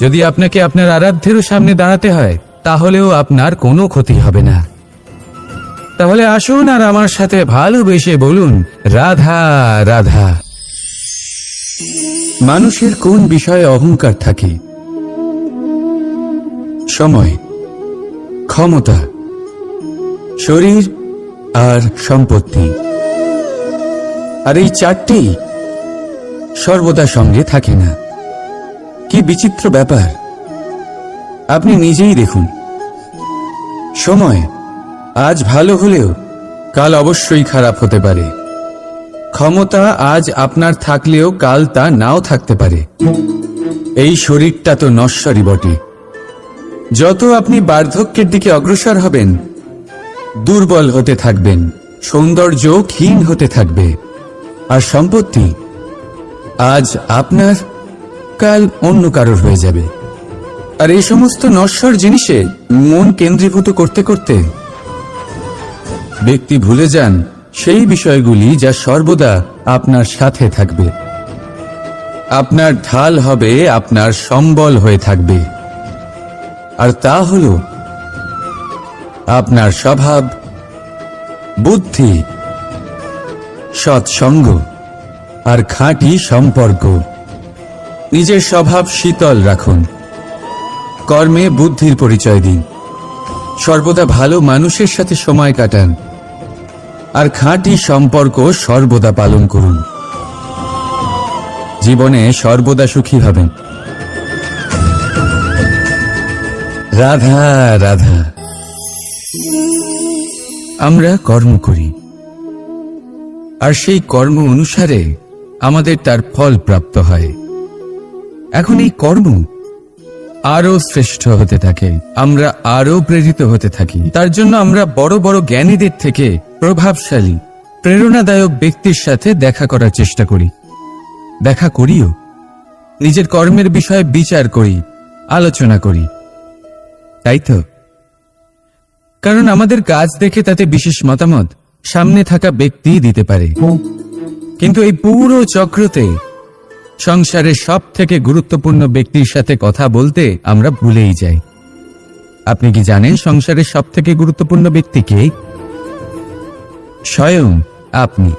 যদি আপনাকে আপনার আরাধ্যেরও সামনে দাঁড়াতে হয়, তাহলেও আপনার কোনো ক্ষতি হবে না। তাহলে আসুন আর আমার সাথে ভালোবেসে বলুন, রাধা রাধা। মানুষের কোন বিষয়ে অহংকার থাকে? সময়, ক্ষমতা, শরীর আর সম্পত্তি। আর এই চারটি সর্বদা সঙ্গে থাকে না। কি বিচিত্র ব্যাপার। আপনি নিজেই দেখুন। সময়, আজ ভালো হলেও কাল অবশ্যই খারাপ হতে পারে। ক্ষমতা আজ আপনার থাকলেও কাল তা নাও থাকতে পারে। এই শরীরটা তো নশ্বরই বটে। যত আপনি বার্ধক্যের দিকে অগ্রসর হবেন, দুর্বল হতে থাকবেন সৌন্দর্য ক্ষীণ হতে থাকবে। আর সম্পত্তি, আজ আপনার কাল অন্য কারোর হয়ে যাবে। আর এই সমস্ত নশ্বর জিনিসে মন কেন্দ্রীভূত করতে করতে ব্যক্তি ভুলে যান সেই বিষয়গুলি যা সর্বদা আপনার সাথে থাকবে। আপনার ঢাল হবে, আপনার সম্বল হয়ে থাকবে। আর তা হল আপনার স্বভাব, বুদ্ধি, সৎসঙ্গ আর খাঁটি সম্পর্ক। নিজের স্বভাব শীতল রাখুন। কর্মে বুদ্ধির পরিচয় দিন। সর্বদা ভালো মানুষের সাথে সময় কাটান। আর খাঁটি সম্পর্ক সর্বদা পালন করুন। জীবনে সর্বদা সুখী হবেন। রাধা রাধা। আমরা কর্ম করি। আর সেই কর্ম অনুসারে আমাদের তার ফল প্রাপ্ত হয়। এখন এই কর্ম আরও শ্রেষ্ঠ হতে থাকে। আমরা আরও প্রেরিত হতে থাকি। তার জন্য আমরা বড় বড় জ্ঞানীদের থেকে প্রভাবশালী, প্রেরণাদায়ক ব্যক্তির সাথে দেখা করার চেষ্টা করি। দেখা করিও। নিজের কর্মের বিষয়ে বিচার করি, আলোচনা করি। তাই তো? কারণ আমাদের কাজ দেখে তাতে বিশেষ মতামত সামনে থাকা ব্যক্তি দিতে পারে। কিন্তু এই পুরো চক্রতে সংসারের সব থেকে গুরুত্বপূর্ণ ব্যক্তির সাথে কথা বলতে আমরা ভুলেই যাই। আপনি কি জানেন সংসারের সব থেকে গুরুত্বপূর্ণ ব্যক্তি কে? স্বয়ং আপনি।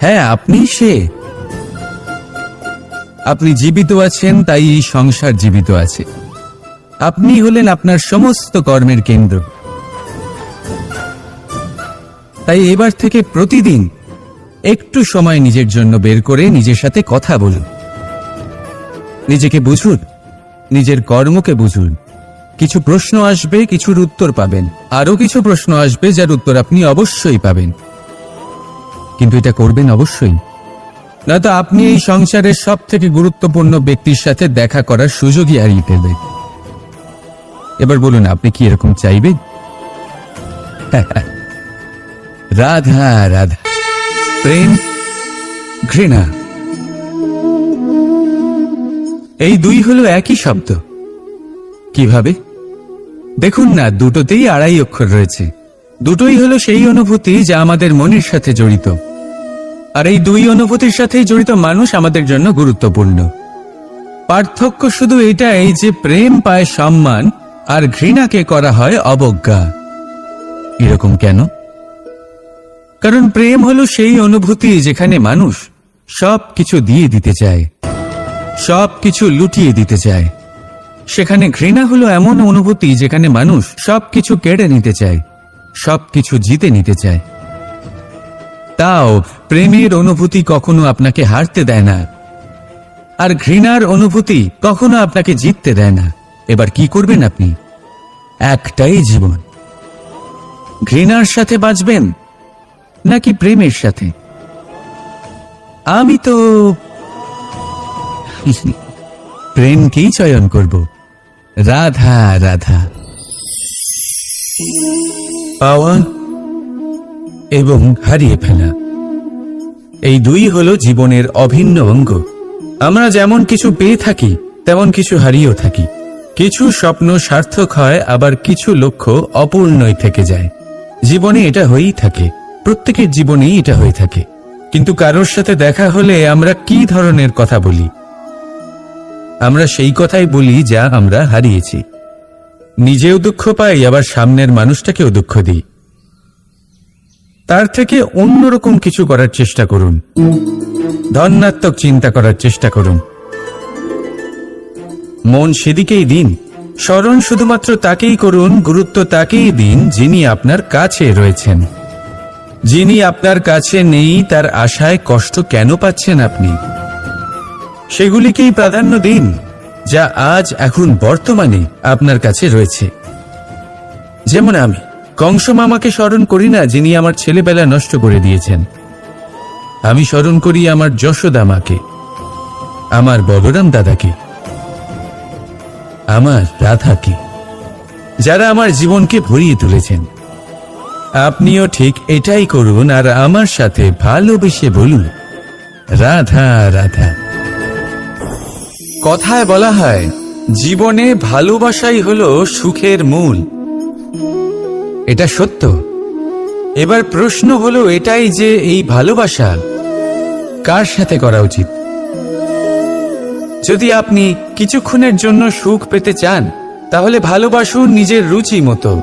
হ্যাঁ আপনি সে। আপনি জীবিত আছেন, তাই এই সংসার জীবিত আছে। আপনি হলেন আপনার সমস্ত কর্মের কেন্দ্র। তাই এবার থেকে প্রতিদিন একটু সময় নিজের জন্য বের করে নিজের সাথে কথা বলুন। নিজেকে বুঝুন, নিজের কর্মকে বুঝুন। কিছু প্রশ্ন আসবে, কিছুর উত্তর পাবেন। আরও কিছু প্রশ্ন আসবে, যার উত্তর আপনি অবশ্যই পাবেন। কিন্তু এটা করবেন অবশ্যই। নয়তো আপনি এই সংসারের সব থেকে গুরুত্বপূর্ণ ব্যক্তির সাথে দেখা করার সুযোগই হারিয়ে ফেলবেন। এবার বলুন, আপনি কি এরকম চাইবেন? রাধা রাধা। প্রেম, ঘৃণা। এই দুই হলো একই শব্দ। কীভাবে? দেখুন না, দুটোতেই আড়াই অক্ষর রয়েছে। দুটোই হলো সেই অনুভূতি যা আমাদের মনের সাথে জড়িত। আর এই দুই অনুভূতির সাথেই জড়িত মানুষ আমাদের জন্য গুরুত্বপূর্ণ। পার্থক্য শুধু এটাই যে প্রেম পায় সম্মান আর ঘৃণাকে করা হয় অবজ্ঞা। এরকম কেন? কারণ প্রেম হলো সেই অনুভূতি যেখানে মানুষ সব কিছু দিয়ে দিতে চায় সব কিছু লুটিয়ে দিতে চায়। সেখানে ঘৃণা হলো এমন অনুভূতি যেখানে মানুষ সবকিছু কেড়ে নিতে চায়, সবকিছু জিতে নিতে চায়। তাও প্রেমের অনুভূতি কখনো আপনাকে হারতে দেয় না, আর ঘৃণার অনুভূতি কখনো আপনাকে জিততে দেয় না। এবার কি করবেন আপনি? একটাই জীবন। ঘৃণার সাথে বাঁচবেন নাকি প্রেমের সাথে? আমি তো প্রেমকেই চয়ন করব। রাধা রাধা। পাওয়া এবং হারিয়ে ফেলা। এই দুই হলো জীবনের অভিন্ন অঙ্গ। আমরা যেমন কিছু পেয়ে থাকি, তেমন কিছু হারিয়েও থাকি। কিছু স্বপ্ন সার্থক হয়, আবার কিছু লক্ষ্য অপূর্ণই থেকে যায়। জীবনে এটা হয়েই থাকে। প্রত্যেকের জীবনেই এটা হয়ে থাকে। কিন্তু কারোর সাথে দেখা হলে আমরা কি ধরনের কথা বলি? আমরা সেই কথাই বলি যা আমরা হারিয়েছি। নিজেও দুঃখ পাই, আবার সামনের মানুষটাকেও দুঃখ দিই। তার থেকে অন্যরকম কিছু করার চেষ্টা করুন। ধন্যাত্মক চিন্তা করার চেষ্টা করুন। মন সেদিকেই দিন। স্মরণ শুধুমাত্র তাকেই করুন, গুরুত্ব তাকেই দিন যিনি আপনার কাছে রয়েছেন। যিনি আপনার কাছে নেই, তার আশায় কষ্ট কেন পাচ্ছেন আপনি? সেগুলিকেই প্রাধান্য দিন, যা আজ এখন বর্তমানে আপনার কাছে রয়েছে। যেমন আমি কংস মামাকে স্মরণ করি না, যিনি আমার ছেলেবেলা নষ্ট করে দিয়েছেন। আমি স্মরণ করি আমার যশোদা মাকে আমার বলরাম দাদাকে, আমার রাধাকে, যারা আমার জীবনকে ভরিয়ে তুলেছেন। আপনিও ঠিক এটাই করুন আর আমার সাথে ভালোবেসে বলুন। রাধা রাধা। কথায় বলা হয়, জীবনে ভালোবাসাই হলো সুখের মূল। এটা সত্য। এবার প্রশ্ন হলো এটাই যে এই ভালোবাসা কার সাথে করা উচিত? যদি আপনি কিছুক্ষণের জন্য সুখ পেতে চান, তাহলে ভালোবাসুন নিজের রুচি মতো।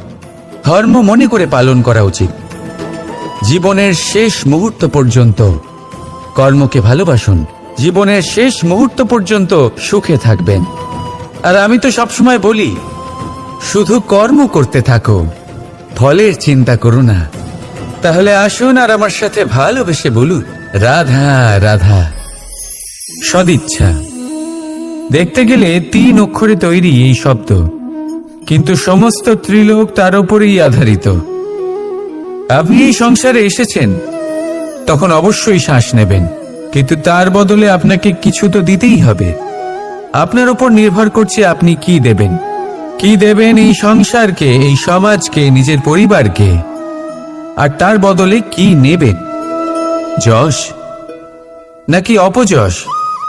ধর্ম মনে করে পালন করা উচিত। জীবনের শেষ মুহূর্ত পর্যন্ত কর্মকে ভালোবাসুন। জীবনের শেষ মুহূর্ত পর্যন্ত সুখে থাকবেন। আর আমি তো সবসময় বলি, শুধু কর্ম করতে থাকো, ফলের চিন্তা করো না। তাহলে আসুন আর আমার সাথে ভালোবেসে বলুন, রাধা রাধা, সদিচ্ছা। দেখতে গেলে তিন অক্ষরে তৈরি এই শব্দ। কিন্তু সমস্ত ত্রিলোক তার উপরেই আধারিত। আপনি এই সংসারে এসেছেন, তখন অবশ্যই শ্বাস নেবেন, কিন্তু তার বদলে আপনাকে কিছু তো দিতেই হবে। আপনার উপর নির্ভর করছে আপনি কি দেবেন। কি দেবেন এই সংসারকে, এই সমাজকে, নিজের পরিবারকে? আর তার বদলে কি নেবেন? যশ? নাকি অপযশ?